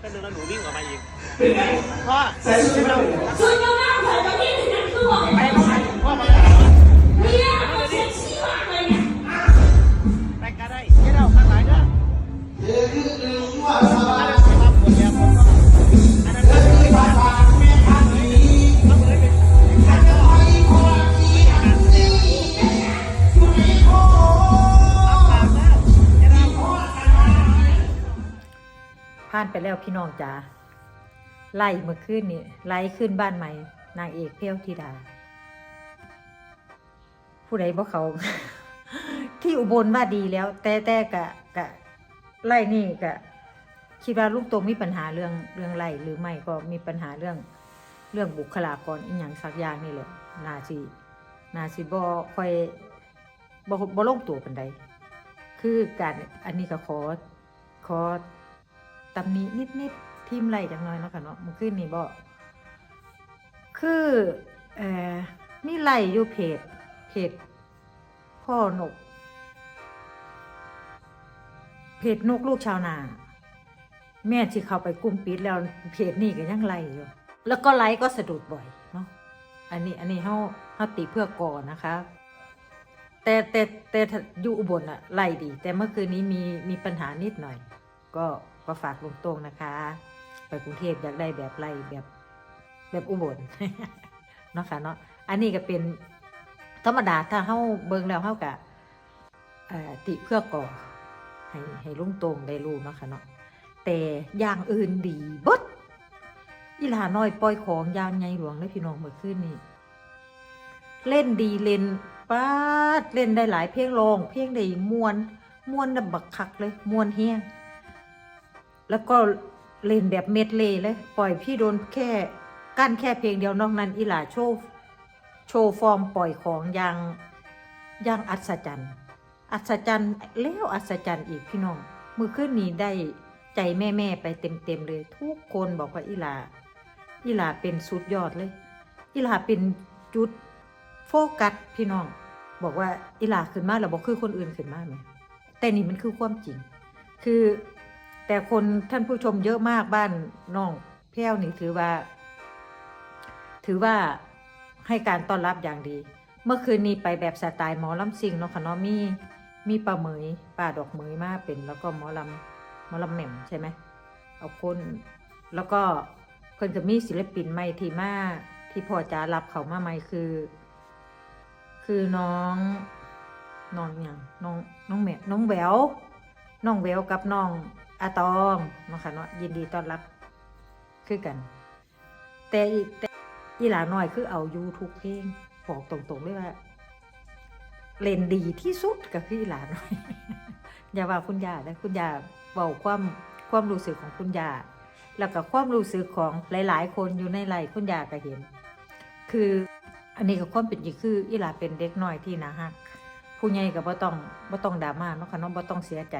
แป๊บนึ่งแล้วหนูวิ่งออกมาอีกพ่อใส่ชุดเราชุดเราหน้าใส่ตอนนี้ถึงนั้ไปไปพ่อม แล้วพี่น้องจ๋าไล่เมื่อคืนนี่ไล่ขึ้นบ้านใหม่ นางเอกเพี้ยวธิดา ผู้ใดบ่เขา ที่อุบลว่าดีแล้ว แต่แต่กะกะไล่นี่กะคิดว่าลูกตรงมีปัญหาเรื่องเรื่องไล่หรือไม่ก็มีปัญหาเรื่องเรื่องบุคลากรอีกอย่างสักอย่างนี่แหละนาสินาสิบ่ค่อยบ่บ่ลงตัวปานใดคือการอันนี้ก็ขอขอ ตำหนินิดนิดๆทีมไหลจังน้อยเนาะค่ะเนาะมันขึ้นนี่บ่คือเอ่อมีไหลอยู่เพจเพจพ่อนก เพจนกลูกชาวนา แม่ที่เข้าไปกุมปิดแล้วเพจนี่ก็ยังไหลอยู่ แล้วก็ไลค์ก็สะดุดบ่อยเนาะอันนี้อันนี้เฮาเฮาติเพื่อก่อนนะคะแต่แต่แต่อยู่อุบลอะไล่ดี แต่เมื่อคืนนี้มีมีปัญหานิดหน่อย ก็ ก็ฝากลุงโตงนะคะ ไปกรุงเทพอยากได้แบบไล่แบบแบบอุบลเนาะค่ะเนาะอันนี้ก็เป็นธรรมดาถ้าเฮาเบิงแล้วเฮากะเอ่อติเพื่อก่อให้ให้ลุงโตงได้รู้เนาะค่ะเนาะแต่อย่างอื่นดีเบดอีหลาน้อยปล่อยของยางใหญ่หลวงเลยพี่น้องเมื่อคืนนี้เล่นดีเล่นป้าดเล่นได้หลายเพลงลงเพลงได้มวนมวนดับบักคักเลยมวนเฮียง แล้วก็เล่นแบบเม็ดเลยเลย ปล่อยพี่โดนแค่กั้นแค่เพลงเดียวนอกนั้นอีหลาโชว์โชว์ฟอร์มปล่อยของอย่างอย่างอัศจรรย์อัศจรรย์แล้วอัศจรรย์อีกพี่น้องมือขึ้นนี้ได้ใจแม่ๆไปเต็มๆเลย ทุกคนบอกว่าอีหลาอีหลาเป็นสุดยอดเลยอีหลาเป็นจุดโฟกัสพี่น้อง บอกว่าอีหลาขึ้นมาแล้วบอกคือคนอื่นขึ้นมาไหมแต่นี่มันคือความจริง คือ แต่คนท่านผู้ชมเยอะมากบ้านน้องแพ้วนี่ถือว่า ถือว่าให้การต้อนรับอย่างดี เมื่อคืนนี้ไปแบบสไตล์หมอลำซิงเนาะค่ะเนาะมีมีป้าเหมยป้าดอกเหมยมาเป็น แล้วก็หมอลำหมอลำแหม่มใช่ไหมเอาคนแล้วก็เพิ่นก็มีศิลปินใหม่ที่มาที่พอจ๋ารับเขามาใหม่คือ คือน้องน้องอย่างน้องน้องแมน้องแววน้องแววกับน้อง อาตองเนาะค่ะเนาะยินดีต้อนรับคือกัน แต่อีแต่อีหลาน้อยคือเอายูทุกเพลงบอกตรงๆเลยว่าเล่นดีที่สุดกับพี่หลาน้อย อย่าว่าคุณยาเลยคุณยาเบาความความรู้สึกของคุณยาแล้วก็ความรู้สึกของหลาย ๆ คนอยู่ในไลฟ์คุณยาก็เห็น คืออันนี้ก็ความเป็นจริงคืออีหลาเป็นเด็กน้อยที่น่าฮัก ผู้ใหญ่ก็บ่ต้องบ่ต้องดราม่าเนาะค่ะน้องบ่ต้องเสียใจ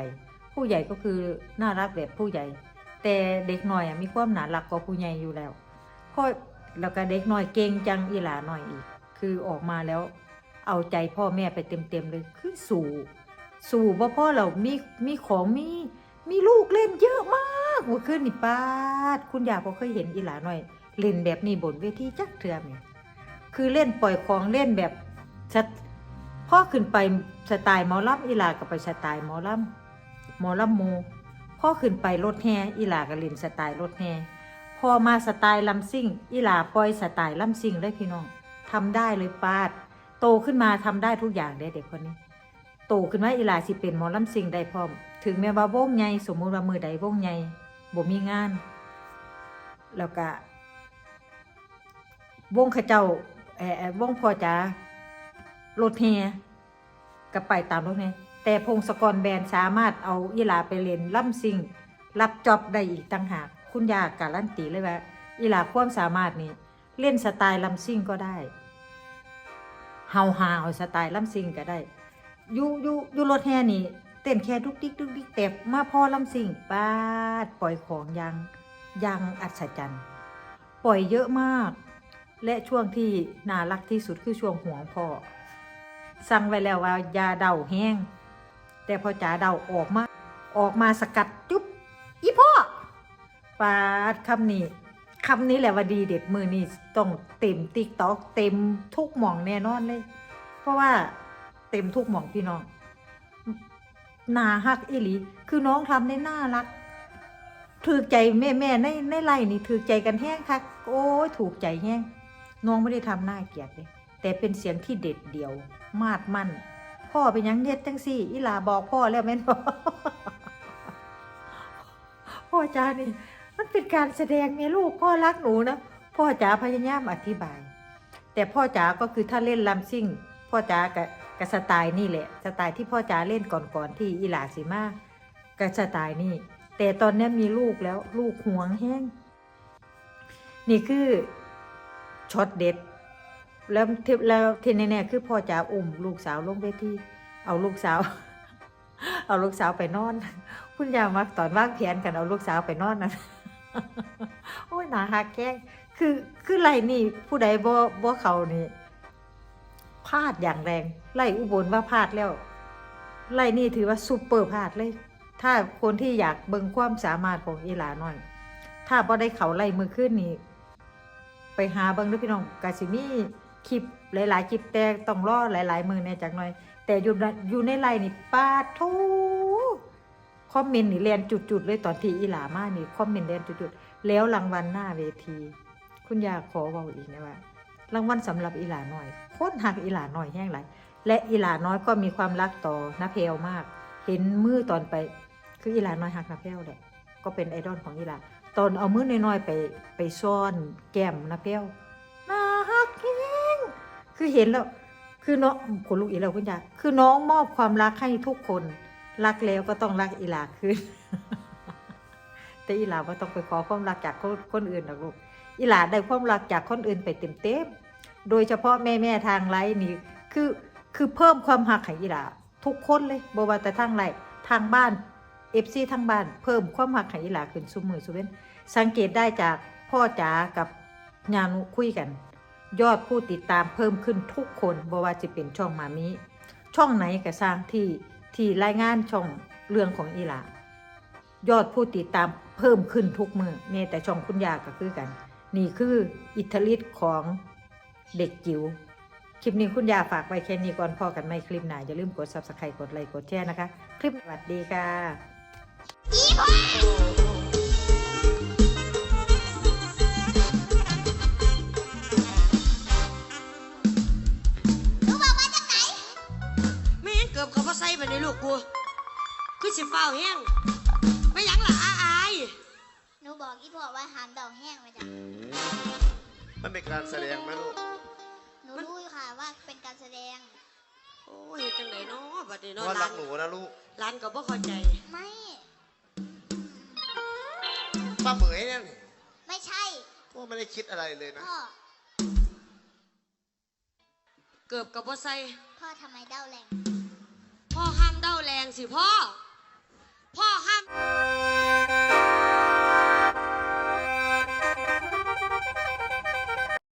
ผู้ใหญ่ก็คือน่ารักแบบผู้ใหญ่ แต่เด็กน้อยมีความน่ารักกว่าผู้ใหญ่อยู่แล้วพราะแล้วก็เด็กน้อยเก่งจังอีหลาหน้อยอีก คือออกมาแล้วเอาใจพ่อแม่ไปเต็มๆเลยคือสู่สู่บ่พ่อเรามีมีของมีมีลูกเล่นเยอะมากเมื่อคืนนี่ป้าดคุณยายบ่เคยเห็นอีหลาหน้อย เล่นแบบนี้บนเวทีจักเทื่อม่คือเล่นปล่อยของเล่นแบบสไตพ่อขึ้นไปสไตล์หมอลำอีหลาก็ไปสไตล์หมอลำ หมอลำโมพ่อขึ้นไปรถแฮอีหลาก็เล่นสไตล์รถแฮพอมาสไตล์ลำซิ่งอีหลาปล่อยสไตล์ลำซิ่งเลยพี่น้องทำได้เลยปาด โตขึ้นมาทำได้ทุกอย่างเด้เด็กคนนี้ โตขึ้นมาอีหลาสิเป็นหมอลำซิ่งได้พร้อม ถึงแม้ว่าวงใหญ่สมมุติว่ามือใดวงใหญ่บ่มีงาน แล้วก็วงขเจ้าเออเอ่อวงพอจ๋ารถแฮก็ไปตามรถแฮ แต่พงศกรแบรนด์สามารถเอาอีหลาไปเล่นล่ำซิงรับจ็อบได้อีกต่างหาก คุณยาการันตีเลยว่าอีหลาความสามารถนี่เล่นสไตล์ลัมซิงก็ได้เฮาฮาวสไตล์ลัมซิงก็ได้ยูยูยูรถแฮนี่เต้นแค่ดุกดิกดุกดิกแต่มาพอลัมซิงปาดปล่อยของยังยังอัศจรรย์ปล่อยเยอะมาก และช่วงที่น่ารักที่สุดคือช่วงห่วงพ่อสั่งไว้แล้วว่าอยาเดาแห้ง แต่พอจ๋าเดาออกมา ออกมาสกัดจุ๊บอีพ่อปาดคำนี้คำนี้แหละว่าดีเด็ดมือนี่ต้องเต็มติ๊กตอกเต็มทุกหม่องแน่นอนเลย เพราะว่าเต็มทุกหม่องพี่น้องนาฮักอีหลี คือน้องทำได้น่ารักถูกใจแม่แม่ในในไล่นี่ถูกใจกันแห้งคักโอ้ยถูกใจแห้งน้องไม่ได้ทำหน้าเกลียดเลยแต่เป็นเสียงที่เด็ดเดี่ยว มาดมั่น พ่อเป็นยังเด็ดจังสี่ อีหลาบอกพ่อแล้วแม่นพ่อพ่อจ๋านี่ มันเป็นการแสดงเมียลูกพ่อรักหนูนะพ่อจ๋าพยายามอธิบาย แต่พ่อจ๋าก็คือถ้าเล่นลำซิ่ง พ่อจ๋ากับกับสไตล์นี่แหละ สไตล์ที่พ่อจ๋าเล่นก่อนๆที่อีหลาสิมากับสไตล์นี่ แต่ตอนนี้มีลูกแล้วลูกห่วงแห้ง นี่คือช็อตเด็ด แล้วที่แล้วที่แน่ๆคือพ่อจ๋าอุ้มลูกสาวลงเวทีเอาลูกสาว เอาลูกสาวไปนอน คุณยายมักตอนว่างแผนกันเอาลูกสาวไปนอนนะโอ้ยหนาหักแก้งคือคือไล่นี่ผู้ใดบ่บ่เขานี่พลาดอย่างแรง ไล่อุบลว่าพลาดแล้ว ไล่นี่ถือว่าซูเปอร์พลาดเลย ถ้าคนที่อยากเบิ่งความสามารถของอีหลาหน่อย ถ้าบ่ได้เขาไล่มือขึ้นนี่ไปหาเบิ่งด้อพี่น้องกาสิมี คลิปหลาย ๆ คลิปแต่ต้องรอหลาย ๆ มือแน่จักหน่อย แต่อยู่ในอยู่ในไล่นี่ปาดโทคอมเมนต์นี่เรียนจุด ๆ เลยตอนที่อีหลามานี่คอมเมนต์เรียนจุด ๆ แล้วรางวัลหน้าเวที คุณยาขอเว้าอีกนะว่ารางวัลสำหรับอีหลาหน้อยโคตรหักอีหลาหน้อยแห้งไหลและอีหลาน้อยก็มีความรักต่อนาเพลมาก เห็นมือตอนไป คืออีหลาน้อยหักนาเพลแหละก็เป็นไอดอลของอีหลาตอนเอามือน้อยๆไปไปซ่อนแก้มนาเพล คือเห็นแล้ว คือน้องคนลูกอีแล้วคุณยายคือน้องมอบความรักให้ทุกคน รักแล้วก็ต้องรักอีหลาคืนแต่อีหลาก็ต้องไปขอความรักจากคนคนอื่นหรอกลูก อีหลาได้ความรักจากคนอื่นไปเต็มเต็มโดยเฉพาะแม่แม่ทางไลน์นี่ คือคือเพิ่มความหักให้อีหลาทุกคนเลยบว่าแต่ทางไลน์ทางบ้านเอฟซีทางบ้าน เพิ่มความหักให้อีหลาขึ้นซุมือซุเว้นสังเกตได้จากพ่อจ๋ากับญานุคุยกัน ยอดผู้ติดตามเพิ่มขึ้นทุกคนบว่าจะเป็นช่องมามีช่องไหนก็สร้างที่ที่รายงานช่องเรื่องของอีหลายอดผู้ติดตามเพิ่มขึ้นทุกมือเน่แต่ช่องคุณยาก็คือกัน นี่คืออิทธิฤทธิ์ของเด็กจิ๋วคลิปนี้คุณยาฝากไว้แค่นี้ก่อนพอกันไม่คลิปหนาอย่าลืมกด subscribe กดไลค์กดแชร์นะคะ คลิปสวัสดีค่ะ ใส่ไปในลูกกูคือสิฟ้าวแห้งไม่หยังล่ะอาอายหนูบอกอีพ่อว่าหามดอกแห้งมาจ้ะมันเป็นการแสดงไหมลูกหนูรู้อยู่ค่ะว่าเป็นการแสดง โอ้ยจังไดเนาะบัดนี้เพเนาะราะว่าหรัลากนหนูนะลูกหลานก็บ่เข้าใจ ไม่ ป้าเหมยเนี่ยไม่ใช่พวกไม่ได้คิดอะไรเลยนะ พ่อ เกือบกับบ่ใส่พ่อทำไมเด้าแรงพ่อห้ามเด้า แรงสิพ่อ พ่อห้าม